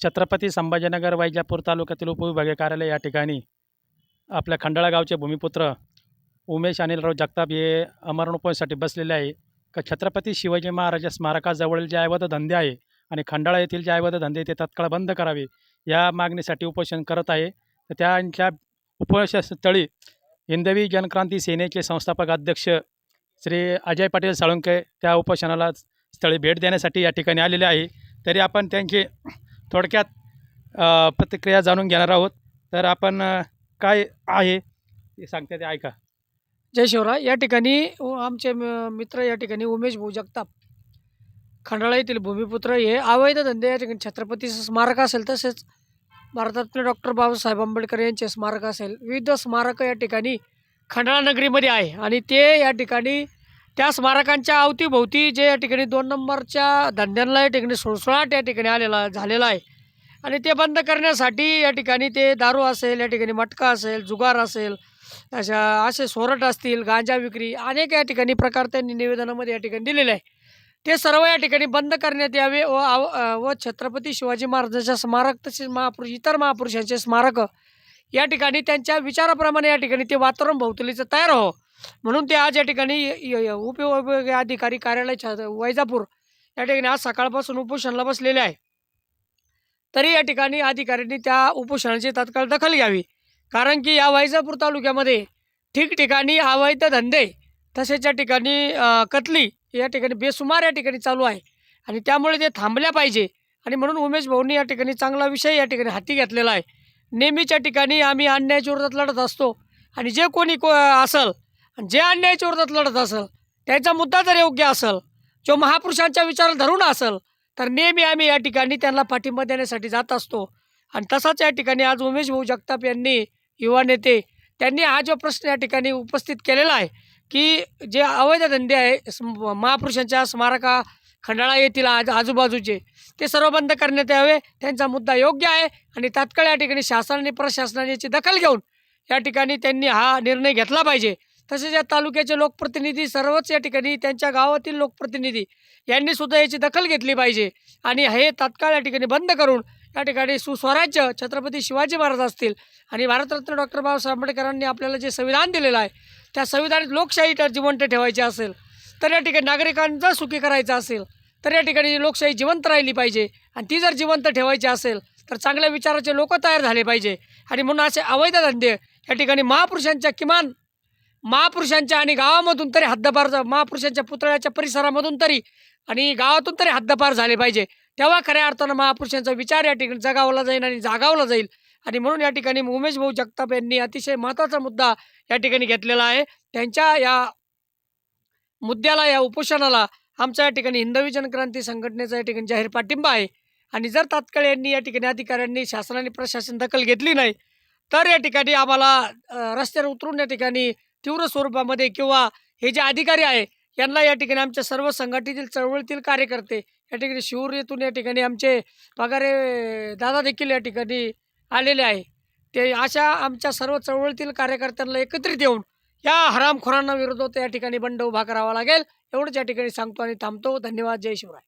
छत्रपती संभाजीनगर वैजापूर तालुक्यातील उपविभागीय कार्यालय या ठिकाणी आपल्या खंडाळा गावचे भूमिपुत्र उमेश अनिलराव जगताप हे अमरणोपणसाठी बसलेले आहे. का छत्रपती शिवाजी महाराज स्मारकाजवळील जे अवैध धंदे आहे आणि खंडाळा येथील जे अवैध धंदे ते तत्काळ बंद करावे या मागणीसाठी उपोषण करत आहे. तर त्यांच्या उपोषणस्थळी हिंदवी जनक्रांती सेनेचे संस्थापक अध्यक्ष श्री अजय पाटील साळुंके त्या उपोषणाला स्थळी भेट देण्यासाठी या ठिकाणी आलेले आहे. तरी आपण त्यांची थोडक्यात प्रतिक्रिया जाणून घेणार आहोत. तर आपण काय आहे ते सांगते ते ऐका. जय शिवराय. या ठिकाणी आमचे म- मित्र या ठिकाणी उमेश भाऊ जगताप. खंडाळा येथील भूमिपुत्र हे अवैध धंदे या ठिकाणी छत्रपती स्मारक असेल तसेच भारतरत्न डॉक्टर बाबासाहेब आंबेडकर यांचे स्मारक असेल. विविध स्मारकं या ठिकाणी खंडाळा नगरीमध्ये आहे आणि ते या ठिकाणी त्या स्मारकांच्या अवतीभोवती जे या ठिकाणी दोन नंबरच्या धंद्यांना या ठिकाणी सुळसुळाट या ठिकाणी आलेला झालेला आहे आणि ते बंद करण्यासाठी या ठिकाणी ते दारू असेल या ठिकाणी मटका असेल जुगार असेल अशा असे सोरट असतील गांजा विक्री अनेक या ठिकाणी प्रकार त्यांनी निवेदनामध्ये या ठिकाणी दिलेले आहे ते सर्व या ठिकाणी बंद करण्यात यावे व आव व छत्रपती शिवाजी महाराजांच्या स्मारक तसेच महापुरुष इतर महापुरुषांचे स्मारक या ठिकाणी त्यांच्या विचाराप्रमाणे या ठिकाणी ते वातावरण भोवतलीचं तयार हो म्हणून ते आज या ठिकाणी य- य- य- उपविभागीय अधिकारी कार्यालय वैजापूर या ठिकाणी आज सकाळपासून उपोषणाला बसलेले आहे. तरी या ठिकाणी अधिकाऱ्यांनी त्या उपोषणाची तात्काळ दखल घ्यावी. कारण की या वैजापूर तालुक्यामध्ये ठिकठिकाणी अवैध धंदे तसेच या ठिकाणी कतली या ठिकाणी बेसुमार या ठिकाणी चालू आहे. आणि त्यामुळे ते थांबल्या पाहिजे. आणि म्हणून उमेश भाऊंनी या ठिकाणी चांगला विषय या ठिकाणी हाती घेतलेला आहे. नेहमीच्या ठिकाणी आम्ही अन्यायाच्या विरोधात लढत असतो. आणि जे कोणी को असल जे अन्यायाच्या विरोधात लढत असेल त्याचा मुद्दा जर योग्य असेल जो महापुरुषांच्या विचार धरून असेल तर नेहमी आम्ही या ठिकाणी त्यांना पाठिंबा देण्यासाठी जात असतो. आणि तसाच या ठिकाणी आज उमेश भाऊ जगताप यांनी युवा नेते त्यांनी हा जो प्रश्न या ठिकाणी उपस्थित केलेला आहे की जे अवैध धंदे आहे स्म- महापुरुषांच्या स्मारका खंडाळा येथील आज आजूबाजूचे ते सर्व बंद करण्यात यावे त्यांचा मुद्दा योग्य आहे आणि तात्काळ या ठिकाणी शासनाने प्रशासनाने याची दखल घेऊन या ठिकाणी त्यांनी हा निर्णय घेतला पाहिजे. तसेच या तालुक्याचे लोकप्रतिनिधी सर्वच या ठिकाणी त्यांच्या गावातील लोकप्रतिनिधी यांनी सुद्धा याची दखल घेतली पाहिजे. आणि हे तात्काळ या ठिकाणी बंद करून या ठिकाणी सुस्वराज्य छत्रपती शिवाजी महाराज असतील आणि भारतरत्न डॉक्टर बाबासाहेब आंबेडकरांनी आपल्याला जे संविधान दिलेलं आहे त्या संविधानात लोकशाही तर जिवंत ठेवायची असेल तर या ठिकाणी नागरिकांचा सुखी करायचं असेल तर या ठिकाणी लोकशाही जिवंत राहिली पाहिजे. आणि ती जर जिवंत ठेवायची असेल तर चांगल्या विचाराचे लोक तयार झाले पाहिजे. आणि म्हणून असे अवैध धंदे या ठिकाणी महापुरुषांच्या किमान महापुरुषांच्या आणि गावामधून तरी हद्दपार महापुरुषांच्या पुतळ्याच्या परिसरामधून तरी आणि गावातून तरी हद्दपार झाले पाहिजे. तेव्हा खऱ्या अर्थानं महापुरुषांचा विचार या ठिकाणी जगावला जाईल आणि जागावला जाईल. आणि म्हणून या ठिकाणी उमेश भाऊ जगताप यांनी अतिशय महत्त्वाचा मुद्दा या ठिकाणी घेतलेला आहे. त्यांच्या या मुद्द्याला या उपोषणाला आमच्या या ठिकाणी हिंदवी जनक्रांती संघटनेचा या ठिकाणी जाहीर पाठिंबा आहे. आणि जर तात्काळ यांनी या ठिकाणी अधिकाऱ्यांनी शासनाने प्रशासन दखल घेतली नाही तर या ठिकाणी आम्हाला रस्त्यावर उतरून या ठिकाणी तीव्र स्वरूपामध्ये किंवा हे जे अधिकारी आहे यांना या ठिकाणी आमच्या सर्व संघटनेतील चळवळीतील कार्यकर्ते या ठिकाणी शिवूर येथून या ठिकाणी आमचे पगारे दादा देखील या ठिकाणी आलेले आहे. ते अशा आमच्या सर्व चळवळीतील कार्यकर्त्यांना एकत्रित येऊन या हरामखोरांना विरोधात या ठिकाणी बंड उभा करावा लागेल. एवढंच या ठिकाणी सांगतो आणि थांबतो. धन्यवाद. जय शिवराय.